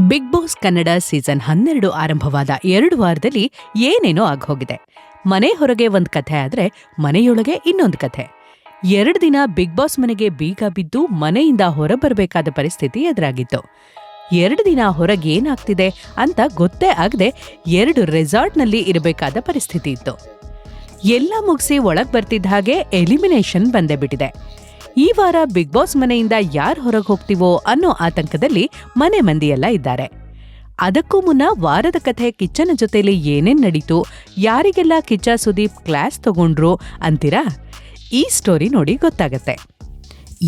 Big boss Kannada season ಹನ್ನೆರಡು ಆರಂಭವಾದ ಎರಡು ವಾರದಲ್ಲಿ ಏನೇನೋ ಆಗೋಗಿದೆ ಮನೆ ಹೊರಗೆ ಒಂದು ಕಥೆ ಆದರೆ ಮನೆಯೊಳಗೆ ಇನ್ನೊಂದು ಕಥೆ. ಎರಡು ದಿನ ಬಿಗ್ ಬಾಸ್ ಮನೆಗೆ ಬೀಗ ಬಿದ್ದು ಮನೆಯಿಂದ ಹೊರಬರಬೇಕಾದ ಪರಿಸ್ಥಿತಿ ಎದುರಾಗಿತ್ತು. ಎರಡು ದಿನ ಹೊರಗೆ ಏನಾಗ್ತಿದೆ ಅಂತ ಗೊತ್ತೇ ಆಗದೆ ಎರಡು ರೆಸಾರ್ಟ್ನಲ್ಲಿ ಇರಬೇಕಾದ ಪರಿಸ್ಥಿತಿ ಇತ್ತು. ಎಲ್ಲ ಮುಗಿಸಿ ಒಳಗೆ ಬರ್ತಿದ್ದ ಹಾಗೆ ಎಲಿಮಿನೇಷನ್ ಬಂದೇ ಬಿಟ್ಟಿದೆ. ಈ ವಾರ ಬಿಗ್ ಬಾಸ್ ಮನೆಯಿಂದ ಯಾರು ಹೊರಗೆ ಹೋಗ್ತೀವೋ ಅನ್ನೋ ಆತಂಕದಲ್ಲಿ ಮನೆ ಮಂದಿಯೆಲ್ಲ ಇದ್ದಾರೆ. ಅದಕ್ಕೂ ಮುನ್ನ ವಾರದ ಕಥೆ ಕಿಚ್ಚನ ಜೊತೆಯಲ್ಲಿ ಏನೇನ್ ನಡೀತು, ಯಾರಿಗೆಲ್ಲ ಕಿಚ್ಚ ಸುದೀಪ್ ಕ್ಲಾಸ್ ತಗೊಂಡ್ರು ಅಂತೀರಾ? ಈ ಸ್ಟೋರಿ ನೋಡಿ ಗೊತ್ತಾಗತ್ತೆ.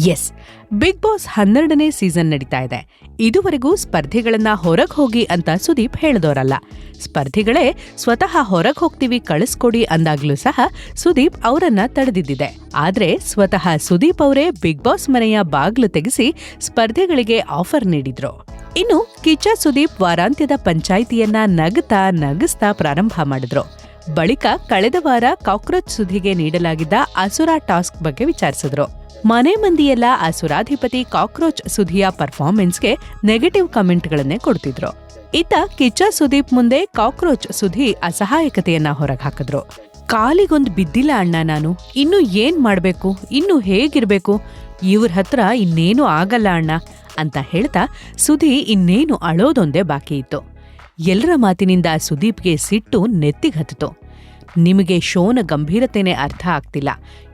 ಎಸ್ ಬಿಗ್ ಬಾಸ್ ಹನ್ನೆರಡನೇ ಸೀಸನ್ ನಡೀತಾ ಇದೆ. ಇದುವರೆಗೂ ಸ್ಪರ್ಧಿಗಳನ್ನ ಹೊರಗೆ ಹೋಗಿ ಅಂತ ಸುದೀಪ್ ಹೇಳ್ದೋರಲ್ಲ. ಸ್ಪರ್ಧಿಗಳೇ ಸ್ವತಃ ಹೊರಗೆ ಹೋಗ್ತೀವಿ, ಕಳಿಸ್ಕೊಡಿ ಅಂದಾಗ್ಲೂ ಸಹ ಸುದೀಪ್ ಅವರನ್ನ ತಡೆದಿದ್ದಿದೆ. ಆದ್ರೆ ಸ್ವತಃ ಸುದೀಪ್ ಅವರೇ ಬಿಗ್ ಬಾಸ್ ಮನೆಯ ಬಾಗ್ಲು ತೆಗೆಸಿ ಸ್ಪರ್ಧಿಗಳಿಗೆ ಆಫರ್ ನೀಡಿದ್ರು. ಇನ್ನು ಕಿಚ್ಚ ಸುದೀಪ್ ವಾರಾಂತ್ಯದ ಪಂಚಾಯಿತಿಯನ್ನ ನಗತಾ ನಗಿಸ್ತಾ ಪ್ರಾರಂಭ ಮಾಡಿದ್ರು. ಬಳಿಕ ಕಳೆದ ವಾರ ಕಾಕ್ರೋಚ್ ಸುದ್ದಿಗೆ ನೀಡಲಾಗಿದ್ದ ಅಸುರ ಟಾಸ್ಕ್ ಬಗ್ಗೆ ವಿಚಾರಿಸಿದ್ರು. ಮನೆ ಮಂದಿಯೆಲ್ಲ ಅಸುರಾಧಿಪತಿ ಕಾಕ್ರೋಚ್ ಸುಧಿಯ ಪರ್ಫಾರ್ಮೆನ್ಸ್ಗೆ ನೆಗೆಟಿವ್ ಕಮೆಂಟ್ಗಳನ್ನೇ ಕೊಡ್ತಿದ್ರು. ಇತ್ತ ಕಿಚ್ಚ ಸುದೀಪ್ ಮುಂದೆ ಕಾಕ್ರೋಚ್ ಸುಧಿ ಅಸಹಾಯಕತೆಯನ್ನ ಹೊರಗಾಕಿದ್ರು. ಕಾಲಿಗೊಂದು ಬಿದ್ದಿಲ್ಲ ಅಣ್ಣ ನಾನು, ಇನ್ನು ಏನ್ ಮಾಡ್ಬೇಕು, ಇನ್ನು ಹೇಗಿರ್ಬೇಕು, ಇವ್ರ ಹತ್ರ ಇನ್ನೇನು ಆಗಲ್ಲ ಅಣ್ಣ, ಅಂತ ಹೇಳ್ತಾ ಸುಧಿ ಇನ್ನೇನು ಅಳೋದೊಂದೇ ಬಾಕಿ ಇತ್ತು. ಎಲ್ಲರ ಮಾತಿನಿಂದ ಸುದೀಪ್ಗೆ ಸಿಟ್ಟು ನೆತ್ತಿಗತ್ತಿತು ನಿಮಗೆ ಶೋನ ಗಂಭೀರತೆನೇ ಅರ್ಥ ಆಗ್ತಿಲ್ಲ.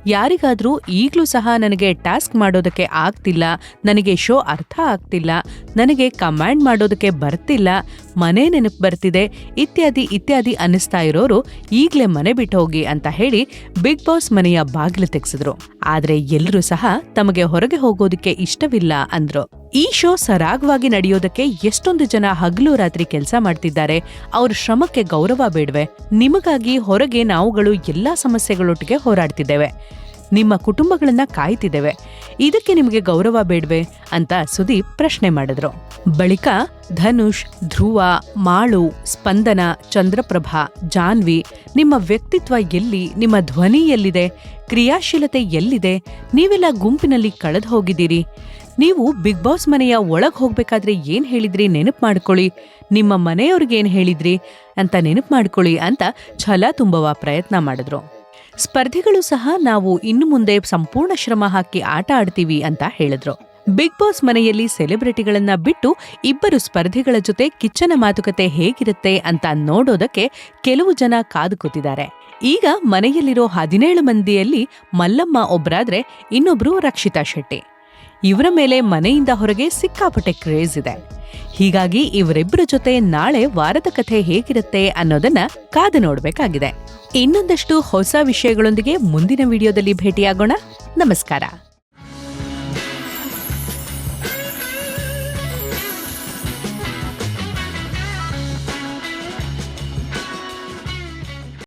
ಯಾರಿಗಾದರೂ ಈಗಲೂ ಸಹ ನನಗೆ ಟಾಸ್ಕ್ ಮಾಡೋದಕ್ಕೆ ಆಗ್ತಿಲ್ಲ, ನನಗೆ ಶೋ ಅರ್ಥ ಆಗ್ತಿಲ್ಲ, ನನಗೆ ಕಮ್ಯಾಂಡ್ ಮಾಡೋದಕ್ಕೆ ಬರ್ತಿಲ್ಲ, ಮನೆ ನೆನಪು ಬರ್ತಿದೆ, ಇತ್ಯಾದಿ ಇತ್ಯಾದಿ ಅನ್ನಿಸ್ತಾ ಇರೋರು ಈಗಲೇ ಮನೆ ಬಿಟ್ಟು ಹೋಗಿ ಅಂತ ಹೇಳಿ ಬಿಗ್ ಬಾಸ್ ಮನೆಯ ಬಾಗಿಲು ತೆಗೆಸಿದ್ರು. ಆದ್ರೆ ಎಲ್ಲರೂ ಸಹ ತಮಗೆ ಹೊರಗೆ ಹೋಗೋದಕ್ಕೆ ಇಷ್ಟವಿಲ್ಲ ಅಂದ್ರು. ಈ ಶೋ ಸರಾಗವಾಗಿ ನಡೆಯೋದಕ್ಕೆ ಎಷ್ಟೊಂದು ಜನ ಹಗಲು ರಾತ್ರಿ ಕೆಲಸ ಮಾಡ್ತಿದ್ದಾರೆ. ಅವ್ರ ಶ್ರಮಕ್ಕೆ ಗೌರವ ಬೇಡವೆ. ನಿಮಗಾಗಿ ಹೊರಗೆ ನಾವುಗಳು ಎಲ್ಲಾ ಸಮಸ್ಯೆಗಳೊಟ್ಟಿಗೆ ಹೋರಾಡ್ತಿದ್ದೇವೆ. ನಿಮ್ಮ ಕುಟುಂಬಗಳನ್ನ ಕಾಯ್ತಿದ್ದೇವೆ. ಇದಕ್ಕೆ ನಿಮಗೆ ಗೌರವ ಬೇಡ್ವೆ ಅಂತ ಸುದೀಪ್ ಪ್ರಶ್ನೆ ಮಾಡಿದ್ರು. ಬಳಿಕ ಧನುಷ್, ಧ್ರುವ, ಮಾಳು, ಸ್ಪಂದನ, ಚಂದ್ರಪ್ರಭಾ, ಜಾನ್ವಿ, ನಿಮ್ಮ ವ್ಯಕ್ತಿತ್ವ ಎಲ್ಲಿ, ನಿಮ್ಮ ಧ್ವನಿ ಎಲ್ಲಿದೆ, ಕ್ರಿಯಾಶೀಲತೆ ಎಲ್ಲಿದೆ, ನೀವೆಲ್ಲ ಗುಂಪಿನಲ್ಲಿ ಕಳೆದು ಹೋಗಿದ್ದೀರಿ. ನೀವು ಬಿಗ್ ಬಾಸ್ ಮನೆಯ ಒಳಗೆ ಹೋಗ್ಬೇಕಾದ್ರೆ ಏನ್ ಹೇಳಿದ್ರಿ ನೆನಪು ಮಾಡ್ಕೊಳ್ಳಿ. ನಿಮ್ಮ ಮನೆಯವ್ರಿಗೆ ಏನ್ ಹೇಳಿದ್ರಿ ಅಂತ ನೆನಪು ಮಾಡ್ಕೊಳ್ಳಿ ಅಂತ ಛಲ ತುಂಬುವ ಪ್ರಯತ್ನ ಮಾಡಿದ್ರು. ಸ್ಪರ್ಧಿಗಳು ಸಹ ನಾವು ಇನ್ನು ಮುಂದೆ ಸಂಪೂರ್ಣ ಶ್ರಮ ಹಾಕಿ ಆಟ ಆಡ್ತೀವಿ ಅಂತ ಹೇಳಿದ್ರು. ಬಿಗ್ ಬಾಸ್ ಮನೆಯಲ್ಲಿ ಸೆಲೆಬ್ರಿಟಿಗಳನ್ನ ಬಿಟ್ಟು ಇಬ್ಬರು ಸ್ಪರ್ಧಿಗಳ ಜೊತೆ ಕಿಚ್ಚನ ಮಾತುಕತೆ ಹೇಗಿರುತ್ತೆ ಅಂತ ನೋಡೋದಕ್ಕೆ ಕೆಲವು ಜನ ಕಾದು ಕೂತಿದ್ದಾರೆ. ಈಗ ಮನೆಯಲ್ಲಿರೋ ಹದಿನೇಳು ಮಂದಿಯಲ್ಲಿ ಮಲ್ಲಮ್ಮ ಒಬ್ರಾದ್ರೆ ಇನ್ನೊಬ್ರು ರಕ್ಷಿತಾ ಶೆಟ್ಟಿ. ಇವರ ಮೇಲೆ ಮನೆಯಿಂದ ಹೊರಗೆ ಸಿಕ್ಕಾಪಟ್ಟೆ ಕ್ರೇಜ್ ಇದೆ. ಹೀಗಾಗಿ ಇವರಿಬ್ಬರ ಜೊತೆ ನಾಳೆ ವಾರದ ಕಥೆ ಹೇಗಿರುತ್ತೆ ಅನ್ನೋದನ್ನ ಕಾದು ನೋಡಬೇಕಾಗಿದೆ. ಇನ್ನೊಂದಷ್ಟು ಹೊಸ ವಿಷಯಗಳೊಂದಿಗೆ ಮುಂದಿನ ವಿಡಿಯೋದಲ್ಲಿ ಭೇಟಿಯಾಗೋಣ. ನಮಸ್ಕಾರ.